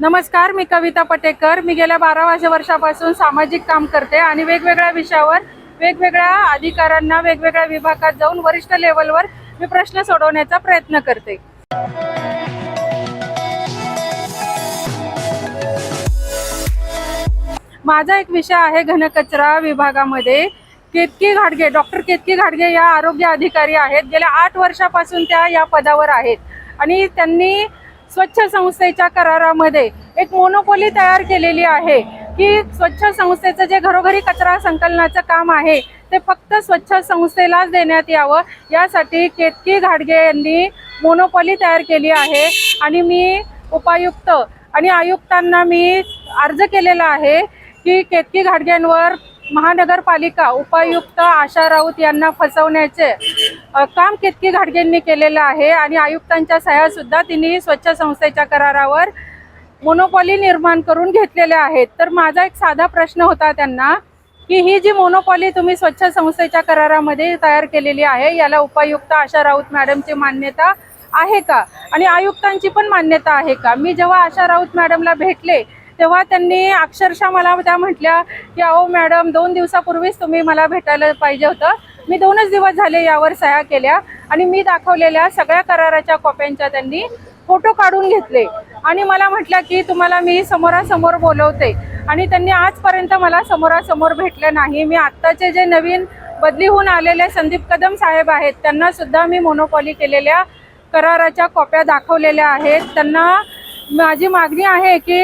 नमस्कार मी कविता पटेकर. मी गेल्या बारा वाजे वर्षापासून सामाजिक काम करते आणि वेगवेगळ्या विषयावर वेगवेगळ्या अधिकाऱ्यांना वेगवेगळ्या विभागात जाऊन वरिष्ठ लेवलवर मी प्रश्न सोडवण्याचा प्रयत्न करते. माझा एक विषय आहे घनकचरा विभागामध्ये. केतकी घाडगे डॉक्टर केतकी घाडगे या आरोग्य अधिकारी आहेत. गेल्या आठ वर्षापासून त्या या पदावर आहेत. आणि त्यांनी स्वच्छ संस्थेच्या करारामध्ये एक मोनोपोली तयार केलेली आहे की स्वच्छ संस्थेचं जे घरोघरी कचरा संकलनाचं काम आहे ते फक्त स्वच्छ संस्थेलाच देण्यात यावं. यासाठी केतकी घाडगे यांनी मोनोपॉली तयार केली आहे आणि मी उपायुक्त आणि आयुक्तांना मी अर्ज केलेला आहे की केतकी घाडग्यांवर महानगरपालिका उपायुक्त आशा राऊत यांना फसवण्याचे काम केतकी घाडगेंनी केलेलं आहे आणि आयुक्तांच्या सह्या सुद्धा तिने स्वच्छ संस्थेच्या करारावर मोनोपॉली निर्माण करून घेतलेल्या आहेत. तर माझा एक साधा प्रश्न होता त्यांना की ही जी मोनोपॉली तुम्ही स्वच्छ संस्थेच्या करारामध्ये तयार केलेली आहे याला उपायुक्त आशा राऊत मॅडमची मान्यता आहे का? आणि आयुक्तांची पण मान्यता आहे का? मी जेव्हा आशा राऊत मॅडमला भेटले तेव्हा त्यांनी अक्षरशः मला त्या म्हटल्या की अहो मॅडम दोन दिवसापूर्वीच तुम्ही मला भेटायला पाहिजे होतं. मी दोनच दिवस झाले यावर सह्या केल्या आणि मी दाखवलेल्या सगळ्या कराराच्या कॉप्यांच्या त्यांनी फोटो काढून घेतले. आणि मला म्हटलं की तुम्हाला मी समोरासमोर बोलवते. आणि त्यांनी आजपर्यंत मला समोरासमोर भेटलं नाही. मी आत्ताचे जे नवीन बदली होऊन आलेले संदीप कदम साहेब आहेत त्यांना सुद्धा मी मोनोपॉली केलेल्या कराराच्या कॉप्या दाखवलेल्या आहेत. त्यांना माझी मागणी आहे की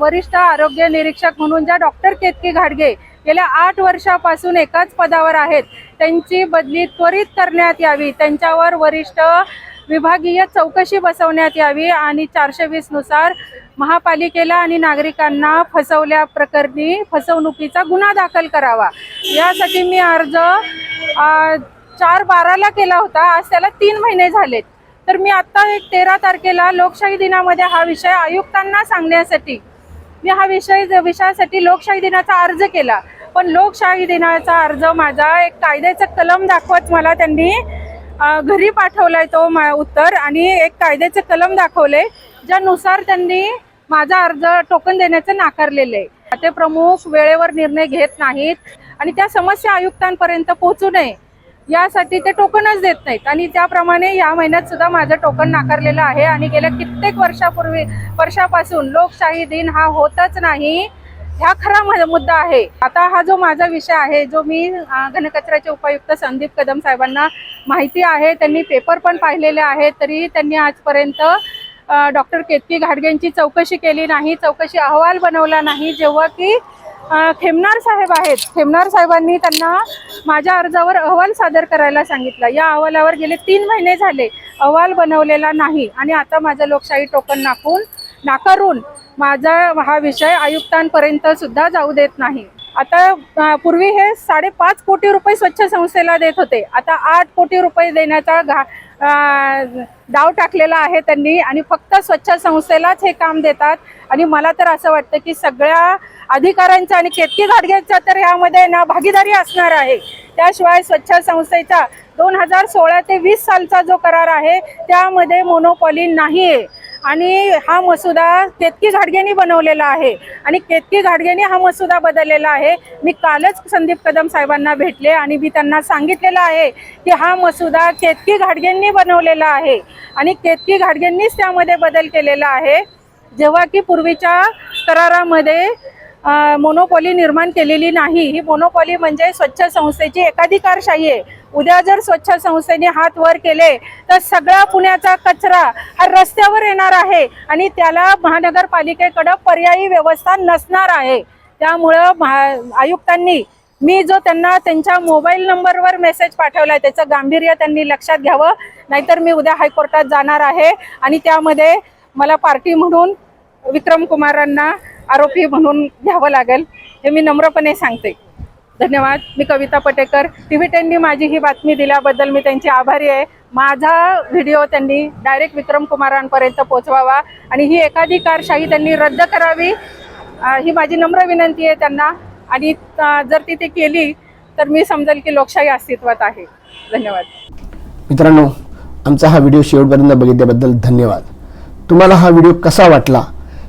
वरिष्ठ आरोग्य निरीक्षक म्हणून ज्या डॉक्टर केतकी घाडगे गेल्या आठ वर्षापासून एकाच पदावर आहेत त्यांची बदली त्वरित करण्यात यावी. त्यांच्यावर वरिष्ठ विभागीय चौकशी बसवण्यात यावी आणि चारशे वीसनुसार महापालिकेला आणि नागरिकांना फसवल्या प्रकरणी फसवणुकीचा गुन्हा दाखल करावा. यासाठी मी अर्ज चार बाराला केला होता. आज त्याला तीन महिने झालेत. तर मी आत्ता एक तेरा तारखेला लोकशाही दिनामध्ये हा विषय आयुक्तांना सांगण्यासाठी मी हा विषय विषयासाठी लोकशाही दिनाचा अर्ज केला. पण लोकशाही दिनाचा अर्ज माझा एक कायद्याचं कलम दाखवत मला त्यांनी घरी पाठवलाय तो मा उत्तर आणि एक कायद्याचे कलम दाखवले ज्यानुसार त्यांनी माझा अर्ज टोकन देण्याचं नाकारलेलं आहे खाते प्रमुख वेळेवर निर्णय घेत नाहीत आणि त्या समस्या आयुक्तांपर्यंत पोहोचू नये यासाठी ते टोकनच देत नाहीत. आणि त्याप्रमाणे या महिन्यात सुद्धा माझं टोकन नाकारलेलं आहे आणि गेल्या कित्येक वर्षापूर्वी वर्षापासून लोकशाही दिन हा होतच नाही. ह्या खरा म- मुद्दा आहे. आता हा जो माझा विषय आहे जो मी घनकचऱ्याचे उपायुक्त संदीप कदम साहेबांना माहिती आहे त्यांनी पेपर पण पाहिलेले आहेत तरी त्यांनी आजपर्यंत डॉक्टर केतकी घाडगेंची चौकशी केली नाही चौकशी अहवाल बनवला नाही जेव्हा की खेमनार साहेब आहेत. खेमनार साहेबांनी त्यांना माझ्या अर्जावर अहवाल सादर करायला सांगितलं. या अहवालावर गेले तीन महिने झाले. अहवाल बनवलेला नाही. आणि आता माझं लोकशाही टोकन नाकून नाकारून माझा हा विषय आयुक्तांपर्यंत सुद्धा जाऊ देत नाही. आता पूर्वी हे साडेपाच कोटी रुपये स्वच्छ संस्थेला देत होते. आता आठ कोटी रुपये देण्याचा घा डाव टाकलेला आहे त्यांनी आणि फक्त स्वच्छ संस्थेलाच हे काम देतात. आणि मला तर असं वाटतं की सगळ्या अधिकाऱ्यांचा आणि केतकी घाडग्यांचा तर यामध्ये ना भागीदारी असणार आहे. त्याशिवाय स्वच्छ संस्थेचा दोन हजार सोळा ते वीस सालचा जो करार आहे त्यामध्ये मोनोपॉली नाही आहे आणि हा मसुदा केतकी घाडगेंनी बनवलेला आहे. आणि केतकी घाडगेंनी हा मसुदा बदललेला आहे. मी कालच संदीप कदम साहेबांना भेटले आणि मी त्यांना सांगितलेलं आहे की हा मसुदा केतकी घाडगेंनी बनवलेला आहे. आणि केतकी घाडगेंनीच त्यामध्ये बदल केलेला आहे. जेव्हा की पूर्वीच्या करारामध्ये मोनोपॉली निर्माण केलेली नाही. ही मोनोपॉली म्हणजे स्वच्छ संस्थेची एकाधिकारशाही आहे. उद्या जर स्वच्छ संस्थेने हात वर केले तर सगळा पुण्याचा कचरा हा रस्त्यावर येणार आहे आणि त्याला महानगरपालिकेकडं पर्यायी व्यवस्था नसणार आहे. त्यामुळं महा आयुक्तांनी मी जो त्यांना त्यांच्या मोबाईल नंबरवर मेसेज पाठवला त्याचं गांभीर्य त्यांनी लक्षात घ्यावं. नाहीतर मी उद्या हायकोर्टात जाणार आहे आणि त्यामध्ये मला पार्टी म्हणून विक्रम कुमारांना आरोपी म्हणून घ्यावं लागेल हे मी नम्रपणे सांगते. धन्यवाद. मी कविता पटेकर. टी व्ही टेननी माझी ही बातमी दिल्याबद्दल मी त्यांची आभारी आहे. माझा व्हिडिओ त्यांनी डायरेक्ट विक्रम कुमारांपर्यंत पोचवावा आणि ही एकाधिकारशाही त्यांनी रद्द करावी ही माझी नम्र विनंती आहे त्यांना. आणि जर ती ते केली तर मी समजेल की लोकशाही अस्तित्वात आहे. धन्यवाद. मित्रांनो आमचा हा व्हिडिओ शेवटपर्यंत बघितल्याबद्दल धन्यवाद. तुम्हाला हा व्हिडिओ कसा वाटला?